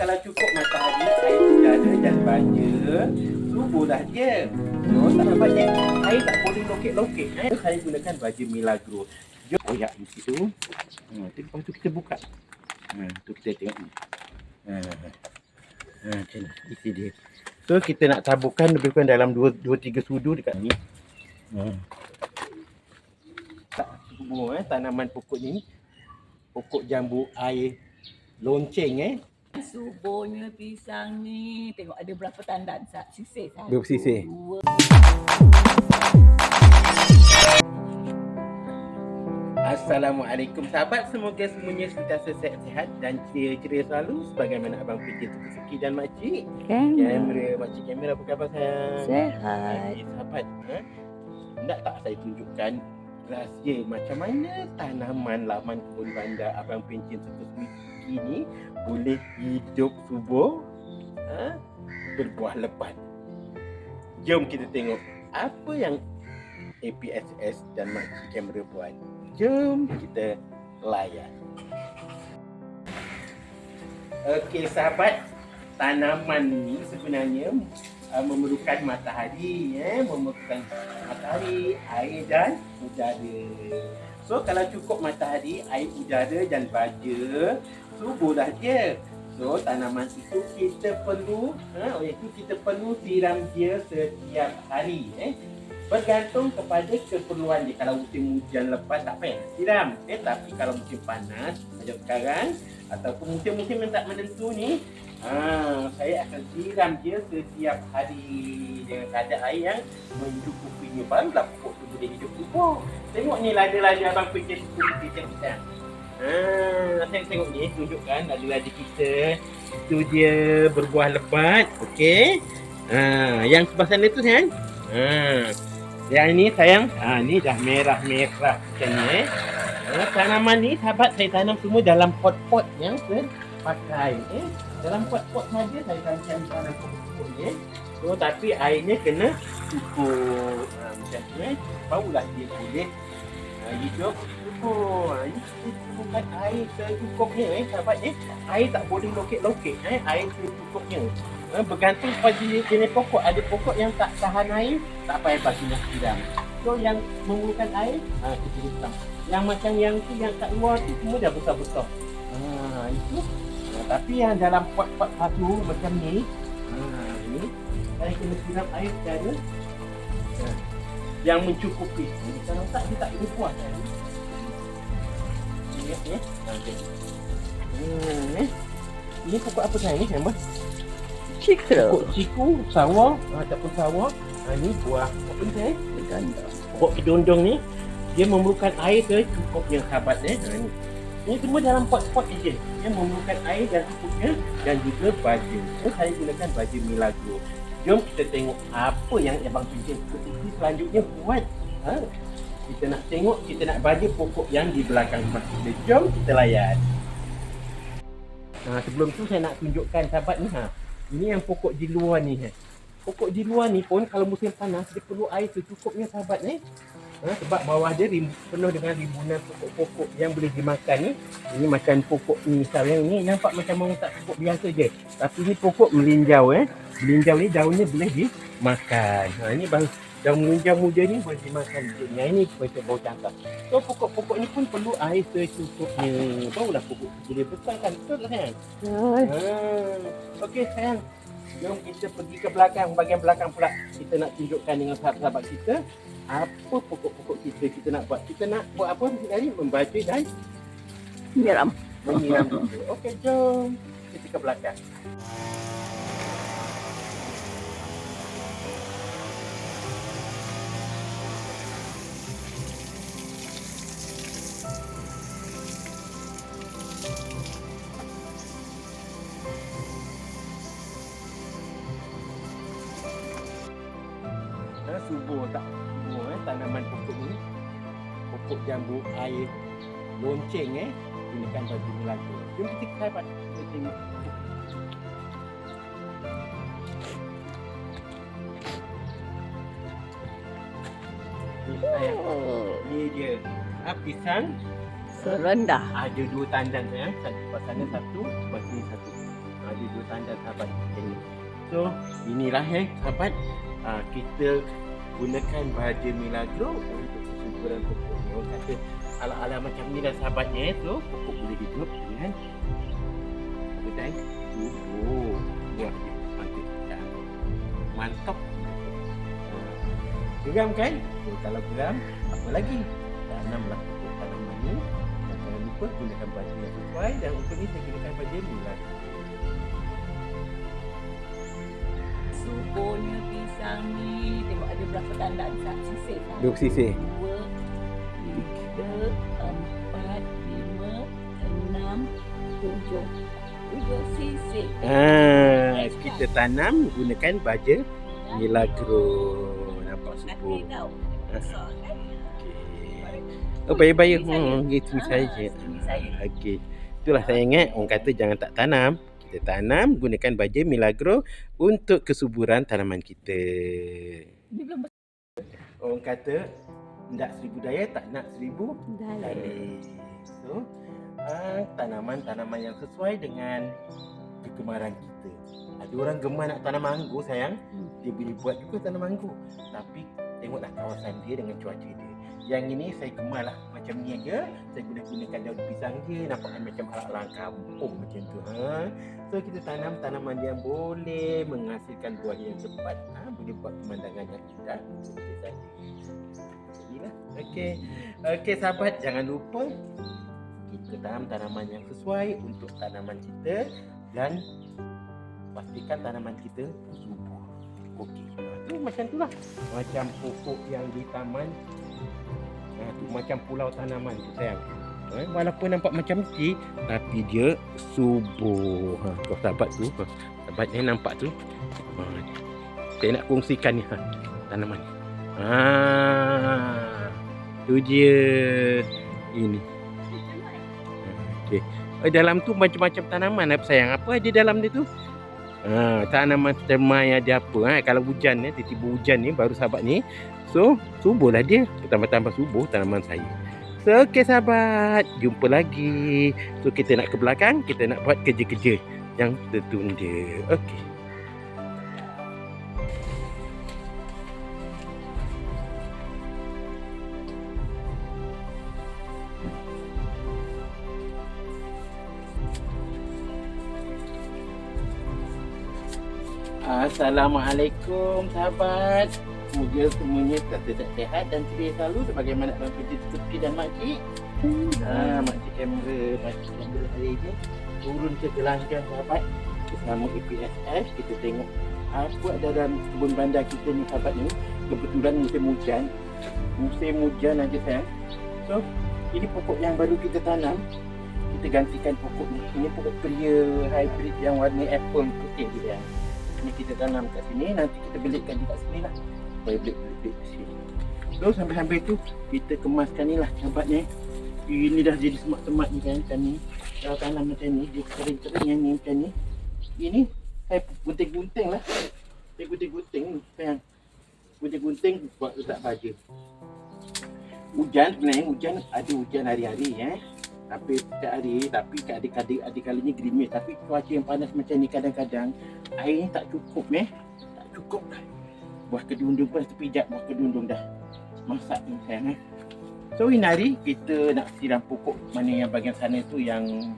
kalau cukup matahari, air udara dan baja, subuhlah dia. So, tak nampak je. Air tak boleh lokek-lokek. Eh? Saya gunakan baja Milagro. Jom koyak di situ. Ha, tu, lepas tu kita buka. Ha, tu kita tengok ni. Ha, ha, ni. Isi dia. So, kita nak taburkan lebih kurang dalam 2-3 sudu dekat ni. Ha. Tak cukup eh, tanaman pokok ni. Pokok jambu air lonceng eh. Subuhnya pisang ni. Tengok ada berapa tandan. Satu, Berapa sisir? Dua. Assalamualaikum sahabat Semoga semuanya sentiasa sihat-sihat Dan ceria-ceria selalu Sebagaimana Abang Fikir Suki dan Makcik Kamera Makcik kamera apa khabar sayang? Sehat. Okey sahabat ha? Nak tak saya tunjukkan Rahsia macam mana tanaman laman kebun bandar Abang Pencin Suki ni Boleh hidup subur ha? Berbuah lebat Jom kita tengok Apa yang APSS dan Makcik kamera buat Jom kita layan. Okey sahabat, tanaman ni sebenarnya uh, memerlukan matahari, ya, memerlukan matahari, air dan udara. So kalau cukup matahari, air, udara dan baja, suburlah dia. So tanaman itu kita perlu, ha, oleh itu kita perlu siram dia setiap hari. Eh bergantung kepada keperluan dia. Kalau musim hujan lepas tak payah siram. Eh, tapi kalau musim panas macam sekarang ataupun musim-musim yang tak menentu ni, ha, saya akan siram dia setiap hari dengan kadar air yang mencukupinya. Barulah pokok tu boleh hidup subur. Tengok ni lada-lada abang kita. Ha, saya tengok ni tunjukkan lada-lada kita. Itu dia berbuah lebat. Okey. Ha, yang sebelah sana tu kan? Ha, yang ini sayang, ha, ni dah merah-merah macam ni eh. Ha, tanaman ni sahabat saya tanam semua dalam pot-pot yang saya pakai eh. Dalam pot-pot saja saya tanam tanam pokok ni eh. So tapi airnya kena cukup ha, macam tu eh. Barulah dia boleh ha, hidup ini bukan air secukupnya eh sahabat eh. Air tak boleh lokek-lokek eh. Air secukupnya. Ha, bergantung pada jenis pokok. Ada pokok yang tak tahan air, tak payah bagi nak siram. So yang memerlukan air, ha, kita siram. Yang macam yang tu yang kat luar tu semua dah besar-besar. Ha, itu. Ha, tapi yang dalam pot-pot satu macam ni, ha, ni, saya kena siram air secara ha, yang mencukupi. Kalau tak, dia tak boleh puas. Kan? Ni, ni. Okay. Hmm, ni. Ini pokok apa saya ni, Amber? Cikra. Pokok ciku, sawah ataupun sawah. Ha, ni buah apa ni saya? Pokok kedondong ni dia memerlukan air secukupnya sahabat eh. Ha, ni. Ini semua dalam pot-pot je. Dia memerlukan air dan cukupnya dan juga baju. So saya gunakan baju Milagro. Jom kita tengok apa yang Abang seperti selanjutnya buat. Ha? Kita nak tengok, kita nak baju pokok yang di belakang kita. Jom kita layan. Ha, sebelum tu saya nak tunjukkan sahabat ni ha. Ini yang pokok di luar ni ha. Pokok di luar ni pun kalau musim panas dia perlu air secukupnya sahabat ni. Ha, sebab bawah dia rim, penuh dengan rimbunan pokok-pokok yang boleh dimakan ni. Ini makan pokok ni misal yang ni nampak macam mau tak pokok biasa je. Tapi ni pokok melinjau eh. Melinjau ni daunnya boleh dimakan. Ha, ini baru daun melinjau muda ni boleh dimakan. Yang ini macam bau cangkang. So pokok-pokok ni pun perlu air secukupnya. Barulah pokok tu boleh besar kan. Betul sayang? Ah, Okey sayang. Jom kita pergi ke belakang, bahagian belakang pula. Kita nak tunjukkan dengan sahabat-sahabat kita apa pokok-pokok kita kita nak buat. Kita nak buat apa tadi? Membaca dan menyiram juga. Okey, jom kita ke belakang. Tak? Subur eh tanaman pokok ni. Pokok jambu air lonceng eh gunakan baju Melaka. Jom kita ke sahabat kita tengok. Ni dia. Ha, pisang Serendah. ada dua tandan ya. Satu sana satu, sebelah sini satu. Ada dua tanda sahabat macam ni. So, inilah eh sahabat uh, kita gunakan baja milagro untuk kesuburan pokok ni. Orang kata ala-ala macam ni lah sahabatnya eh. So, pokok boleh hidup dengan kedai subur. Buah dia mantap. dah. Mantap. Ah, Geram kan? So, kalau geram, apa lagi? Tanamlah pokok tanaman ni. Dan jangan lupa gunakan baju yang sesuai. Dan untuk ni saya gunakan baju milagro. Suburnya ni. Tengok ada berapa tanda sat sisir. Satu, Dua sisir. Dua, tiga, empat, lima, enam, tujuh. Tujuh sisir. Ah, kita tanam gunakan baja milagro. Nampak subur. tau. Besar kan? Oh, bayar-bayar. Saya. Hmm, gitu Ah, saja. ini saya. Okey. Itulah saya ingat orang kata jangan tak tanam. Kita tanam gunakan baja milagro untuk kesuburan tanaman kita. Belum Orang kata tak seribu daya tak nak seribu dalih. So, ah, tanaman-tanaman yang sesuai dengan kegemaran kita. Ada orang gemar nak tanam mangga sayang, Hmm. dia boleh buat juga tanam mangga. Tapi tengoklah kawasan dia dengan cuaca dia. Yang ini saya gemar lah macam ni aja. Saya guna gunakan daun pisang je nampak macam ala-ala kampung macam tu. Ha? So kita tanam tanaman yang boleh menghasilkan buah yang cepat. Ha? Boleh buat pemandangan yang indah. Inilah. Okey. Okey sahabat jangan lupa kita tanam tanaman yang sesuai untuk tanaman kita dan pastikan tanaman kita subur. Okey. Ha, tu macam tu lah. Macam pokok yang di taman. Ha, tu macam pulau tanaman tu sayang. Eh, walaupun nampak macam kecil tapi dia subur. Ha, kau sahabat tu. Ha, sahabat ni nampak tu. Ha, saya nak kongsikan ni ha, tanaman ni. Ha, tu dia. Ini. Okey. Oh, dalam tu macam-macam tanaman apa sayang? Apa ada dalam dia tu? Ha, tanaman termai ada apa ha? Kalau hujan ni, tiba-tiba hujan ni baru sahabat ni. So, suburlah dia. Tambah-tambah subur tanaman saya. So, okey sahabat. Jumpa lagi. So, kita nak ke belakang. Kita nak buat kerja-kerja yang tertunda. Okey. Assalamualaikum sahabat. Semoga semuanya tetap tetap sihat dan ceria selalu sebagaimana dalam kerja tepi dan makcik. Ha, makcik kamera, makcik kamera hari ini turun ke gelanggang sahabat bersama EPSS. Kita tengok apa ada dalam kebun bandar kita ni sahabat ni. Kebetulan musim hujan. Musim hujan aja sayang. So, ini pokok yang baru kita tanam. Kita gantikan pokok ni. Ini pokok pria hybrid yang warna apple putih dia. Ini kita tanam kat sini. Nanti kita belikkan di kat sini lah. Supaya belik-belik sini. So sambil-sambil tu kita kemaskan ni lah ni. Ini dah jadi semak-semak ni kan macam ni. Kalau tanam macam ni, dia kering-kering yang ni macam ni. Ini saya gunting-gunting lah. Saya gunting-gunting ni sayang. Gunting-gunting buat letak baju. Hujan sebenarnya hujan ada hujan hari-hari eh. Tapi setiap hari tapi kadang-kadang ada kalanya gerimis tapi cuaca yang panas macam ni kadang-kadang air ni tak cukup eh. Tak cukup dah. Buah kedundung pun terpijak buah kedundung dah. Masak ni sayang eh. So ini hari kita nak siram pokok mana yang bahagian sana tu yang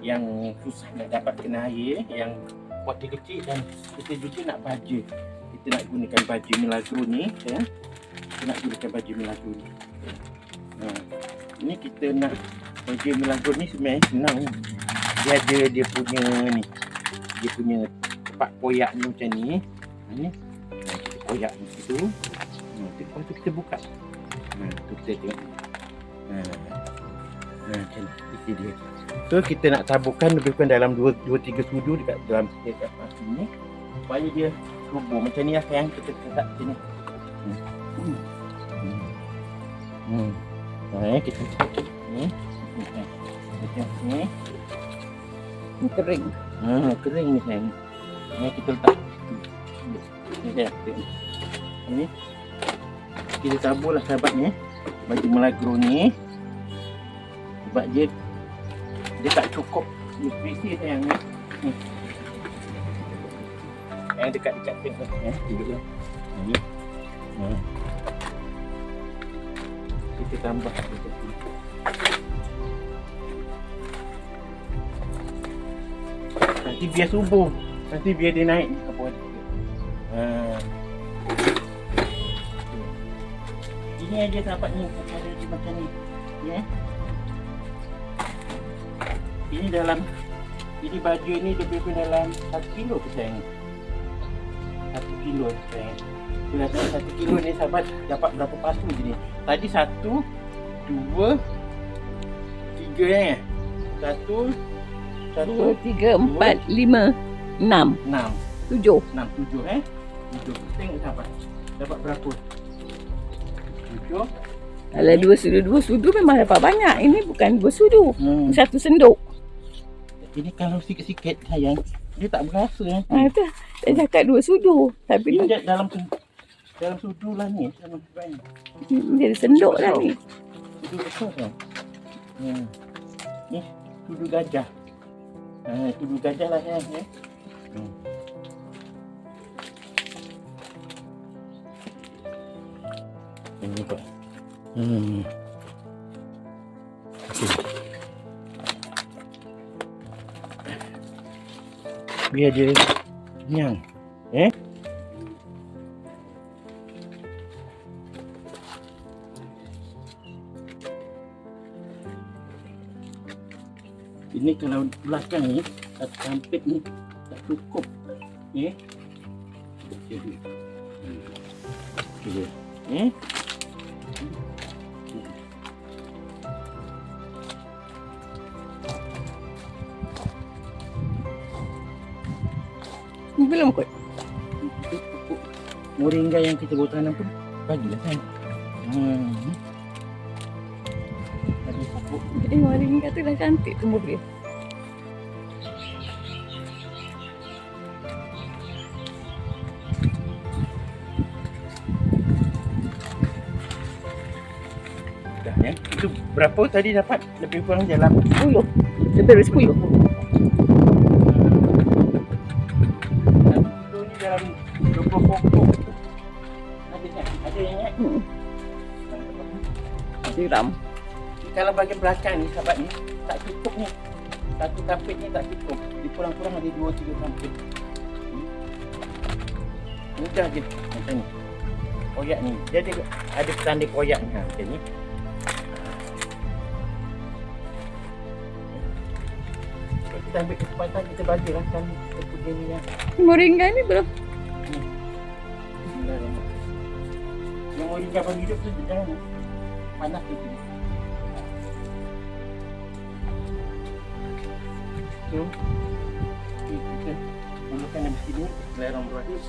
yang susah nak dapat kena air eh. yang pot kecil dan kita juga nak baja. Kita nak gunakan baju milagro ni ya. Kita nak gunakan baju milagro ni. Ha. Ini kita nak baju milagro ni sebenarnya senang. Dia ada dia punya ni. Dia punya tempat koyak ni macam ni. Ha, ni. Kita koyak ni situ. Tu, lepas tu kita buka. Ha, tu kita tengok. Ha, macam ni. Isi dia. So kita nak taburkan lebih kurang dalam 2 3 sudu dekat dalam dekat plastik ni supaya dia subur macam ni lah sayang kita letak macam ni. Hmm. Hmm. Hmm. Ha, eh, kita ni. Hmm. Macam ni. Ini kering. Ha, kering ni sayang. Ni kita letak. Ni tengok. Ni. Kita tabur lah sahabat ni. Baju melagro ni. Sebab dia dia tak cukup nutrisi sayang ni. Ni. Yang dekat-dekat tengok. Eh, duduklah. Ini. Hmm. Kita tambah sini. Nanti biar subuh. Nanti biar dia naik apa Ini aja dapat ni cara dia macam ni. Ya. Ini dalam ini baju ni lebih kurang dalam 1 kilo ke sayang. 1 kilo sayang. Bila saya 1 kilo ni sahabat dapat berapa pasu je ni. Tadi satu, dua, tiga eh. Satu, satu, Dua, tiga, empat, lima, enam, enam. tujuh. Enam, tujuh eh. Tujuh. Tengok sahabat. Dapat berapa? Kalau dua sudu, dua sudu memang dapat banyak. Ini bukan dua sudu. Hmm. Satu senduk. Ini kalau sikit-sikit sayang, dia tak berasa eh. Ha, tu. Saya cakap dua sudu. Tapi Ini ni dia dalam dalam sudu lah ni. Dalam sebenarnya. dia senduk lah ni. Sudu besar kan? Hmm. Ni sudu gajah. Ha, sudu gajah lah. Eh. Hmm. Ini pak. Hmm. Biar dia kenyang. Eh? Ini kalau belakang ni, satu sampit ni tak cukup. Eh? Jadi. Hmm. Eh? bila mukut? Moringa yang kita buat tanam pun bagilah kan. Hmm. Tadi pokok. Eh, moringa tu dah cantik tumbuh dia. Dah ya. Itu berapa tadi dapat? Lebih kurang dalam 10. Lebih dari 10. Siram. Kalau bagian belakang ni sahabat ni tak cukup ni. Satu kapit ni tak cukup. Dia kurang-kurang ada dua tiga kapit. Hmm. Mudah je macam ni. Koyak ni. Dia ada ada petanda koyak ni ha, macam ni. Kita ambil kesempatan kita bagilah kan kepujian ni Ni moringa ni belum. yang mau hijab hidup tu jangan panas tu. So, kita mulakan dari sini, lerong berakhir.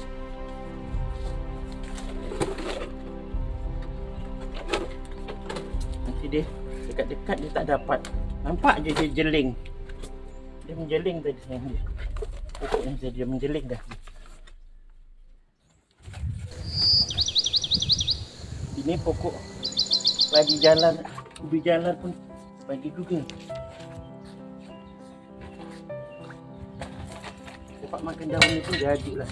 Nanti dia dekat-dekat dia tak dapat. Nampak je dia jeling. Dia menjeling tadi. Pokok yang dia menjeling dah. Ini pokok lagi jalan, ubi jalan pun bagi juga. Dapat makan daun itu jadi lah.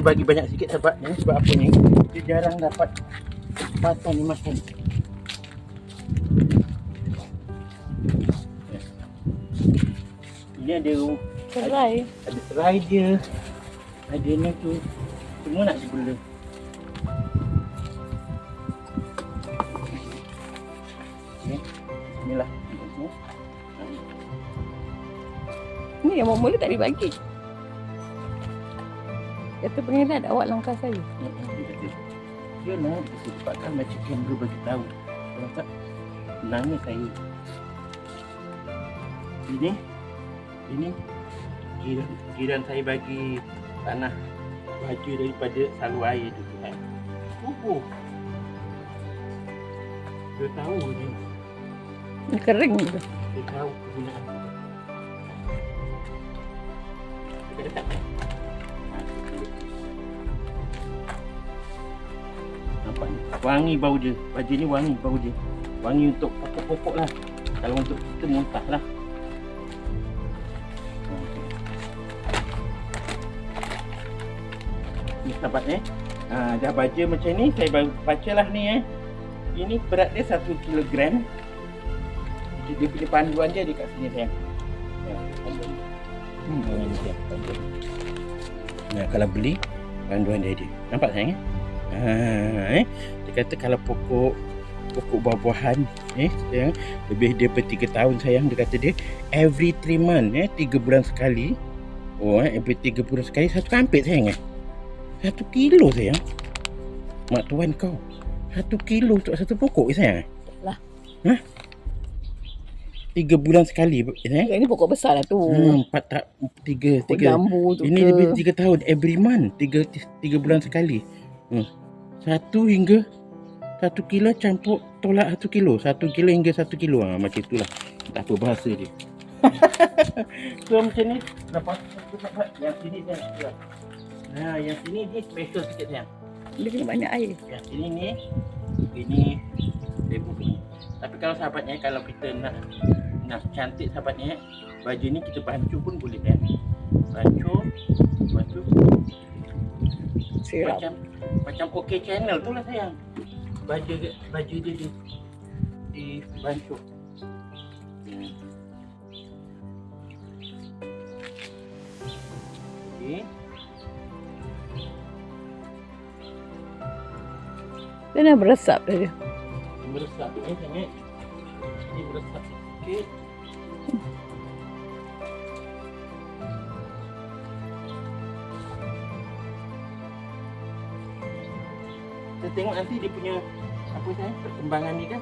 Kena bagi banyak sikit sebab ni sebab apa ni dia jarang dapat kesempatan ni makan. Ini ada Serai. ada serai dia. Ada ni tu. Semua nak dibela. Ni. Inilah. Ni. Ni yang mula tak dibagi. Kata pengirat awak langkah saya. Dia nak disebabkan macam kamera bagi tahu. Kalau tak, nanya saya. Ini, ini jiran, jiran saya bagi tanah baju daripada salu air tu kan. Tubuh. Dia tahu dia, Ni kering tu. dia tahu kegunaan. Nampak ni? Wangi bau dia. Baju ni wangi bau dia. Wangi untuk pokok-pokok lah. Kalau untuk kita muntah lah. Ni sahabat eh. Ha, dah baca macam ni. Saya ba- bacalah ni eh. Ini berat dia 1 kilogram. Dia punya panduan dia dekat sini sayang. Ya, panduan. Hmm, dia panduan. Nah, kalau beli panduan dia dia. Nampak sayang eh? Ha, eh. Dia kata kalau pokok pokok buah-buahan eh sayang lebih daripada 3 tahun sayang dia kata dia every 3 month eh 3 bulan sekali. Oh eh every 3 bulan sekali satu kampit sayang eh. Satu kilo sayang. Mak tuan kau. Satu kilo untuk satu pokok ke sayang? Lah. Ha? Tiga bulan sekali eh? Yang ni pokok besar lah tu. Hmm, empat tak tiga Pokok tiga. jambu tu Ini ke. lebih tiga tahun every month tiga tiga bulan sekali. Hmm. Satu hingga satu kilo campur tolak satu kilo. Satu kilo hingga satu kilo. Ha, macam itulah. Tak apa bahasa dia. so macam ni dapat satu dapat yang sini dia. Nah, yang sini dia special sikit sayang. Dia kena banyak air. Yang sini ni ini lembu ni. Tapi kalau sahabatnya kalau kita nak nak cantik sahabatnya baju ni kita bancuh pun boleh kan. Bancuh, bancuh Sirap. macam macam OK channel tu lah sayang. Baju dia baju dia di di bancuh. Hmm. Okay. Dia dah meresap dah dia. meresap eh sangat ini meresap sikit kita tengok nanti dia punya apa saya perkembangan ni kan?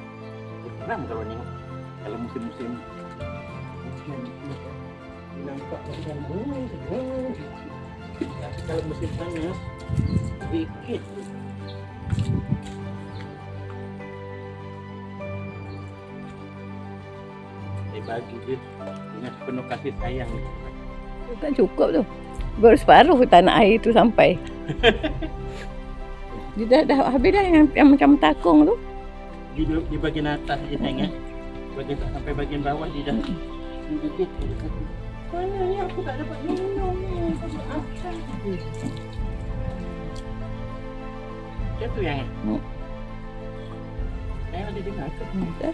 Geram kalau tengok kalau musim-musim dia nampak macam tapi kalau musim panas sedikit. Saya bagi dia dengan penuh kasih sayang. Tak cukup tu. Baru separuh tanah air tu sampai. dia dah, dah habis dah yang, yang macam takung tu. di, di bahagian atas je sayang eh tak sampai bahagian bawah dia dah dia dia dia mana ni? Aku tak dapat minum ni. Macam tu yang eh Hmm. saya ada dengar ke Dah.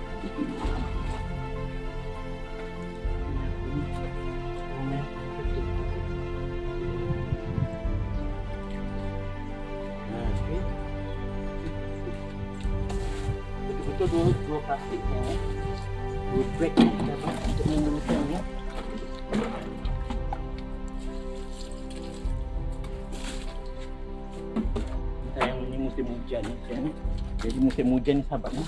Dua, dua plastik ni eh. Dua break ni dapat untuk memerlukan ni. Kita yang ini musim hujan ni. sayang. Jadi musim hujan ni sahabat ni.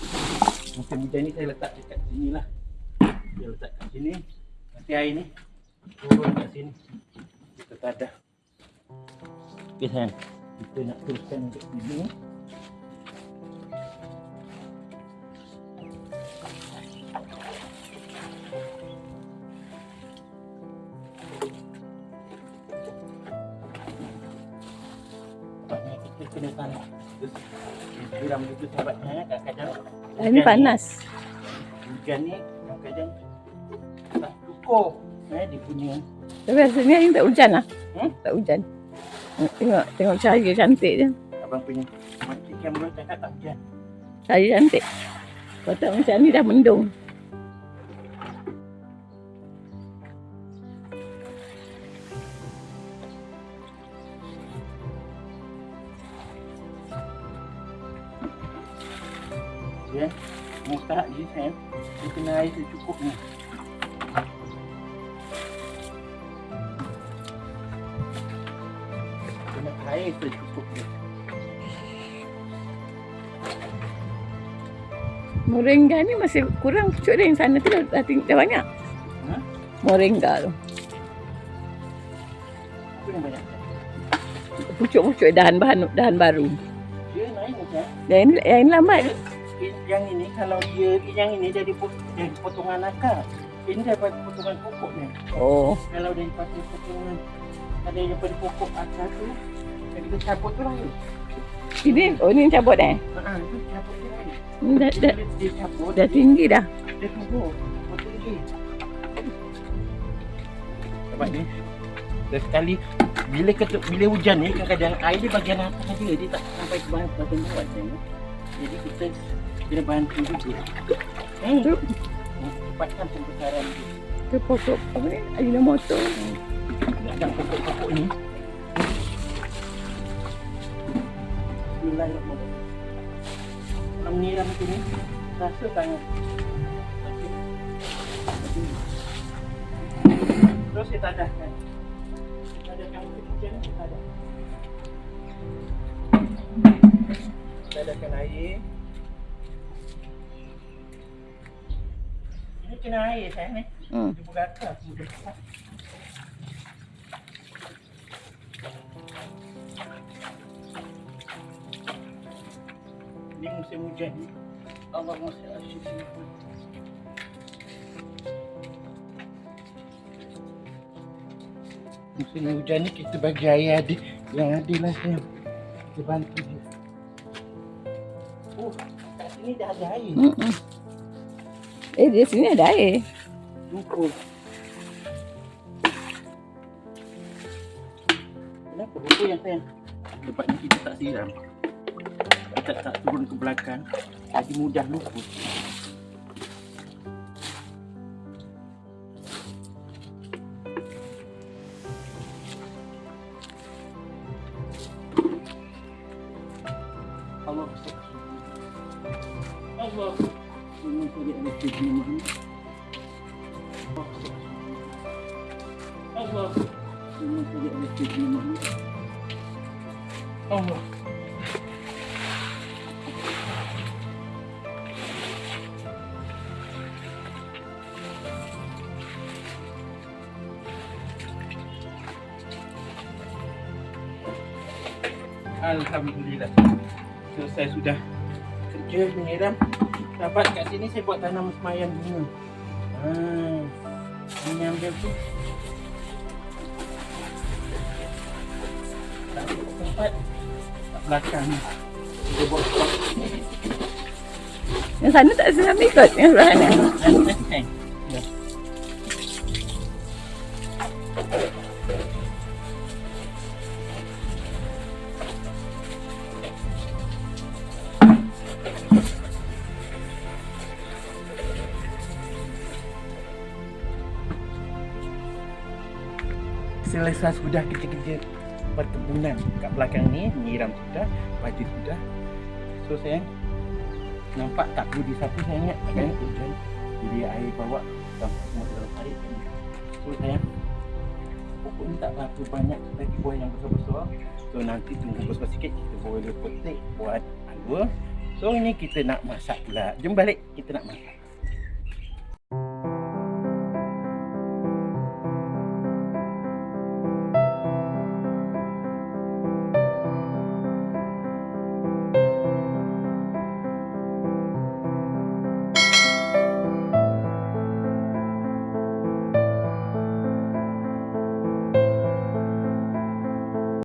Musim hujan ni saya letak dekat sini lah. Saya letak kat sini. Nanti air ni turun kat sini. Kita tak ada. Okey sayang. Kita nak teruskan untuk sini. Sebabnya Dulu sahabatnya eh. Kadang-kadang Ini panas. hujan ni kadang-kadang tak cukup. Eh, dia punya Tapi rasanya ni tak hujan lah. Hmm? Tak hujan. Tengok, tengok cahaya cantik je. abang punya makcik kamera cakap tak hujan. Cahaya cantik. Kau tak macam ni dah mendung. Ya. Muntah je sayang. Dia kena air secukupnya. Kena air secukupnya. Moringa ni masih kurang pucuk dia yang sana tu dah, dah, dah banyak. Ha? Moringa tu. Pucuk-pucuk dahan bahan dahan baru. Dia naik macam Yang ini, yang ini lambat. Yang ini kalau dia yang ini jadi jadi potongan akar. Ini dapat potongan pokok ni. Oh. Kalau dia pakai potongan ada yang pada pokok atas tu, jadi kita cabut tu lain. Ini, oh ni cabut eh? Ha, tu cabut tu lain. Ni dah, dah, dia cabut, dah tinggi dah. dia tumbuh. Betul lagi. Nampak ni? Dan sekali bila ketuk, bila hujan ni kadang-kadang air dia bagian atas saja dia tak sampai ke bahagian bahagian bawah. Jadi kita kena bantu juga. Hmm. Tu, Cepatkan pembesaran tu pokok apa ni? Ayunan motor. Ada pokok-pokok ni. Bismillahirrahmanirrahim. Nak menyiram macam ni, rasa tangan. Terus tadahkan. Tadahkan musim hujan ni, saya tadah. Tadahkan air. Ini kena air sayang ni. Hmm. Dia. Ini musim hujan ni. Allah masih asyik Musim hujan ni kita bagi air adil yang adil lah sayang. Kita bantu dia. Oh, kat sini dah ada air. Hmm. Eh, di sini ada air. Cukup. Kenapa rupa yang sayang? Lepas ni kita tak siram. Kita tak turun ke belakang. Jadi mudah luput. Alhamdulillah. Selesai sudah Kerja menyiram Dapat kat sini saya buat tanam semayan bunga Haa Ini ambil tu. Tak ada tempat Kat belakang ni. Dia buat spot Yang sana tak siram ikut. Yang sebelah sana. Selesai sudah kerja-kerja perkebunan. Kat belakang ni, nyiram sudah, baju sudah. So sayang, Nampak tak perlu disapu saya ingat kan? Hujan Jadi air bawa Sampai semua dalam air. So sayang Pokok ni tak berapa banyak Lagi buah yang besar-besar So nanti tunggu besar sikit Kita boleh petik Buat halwa So ini kita nak masak pula. Jom balik Kita nak masak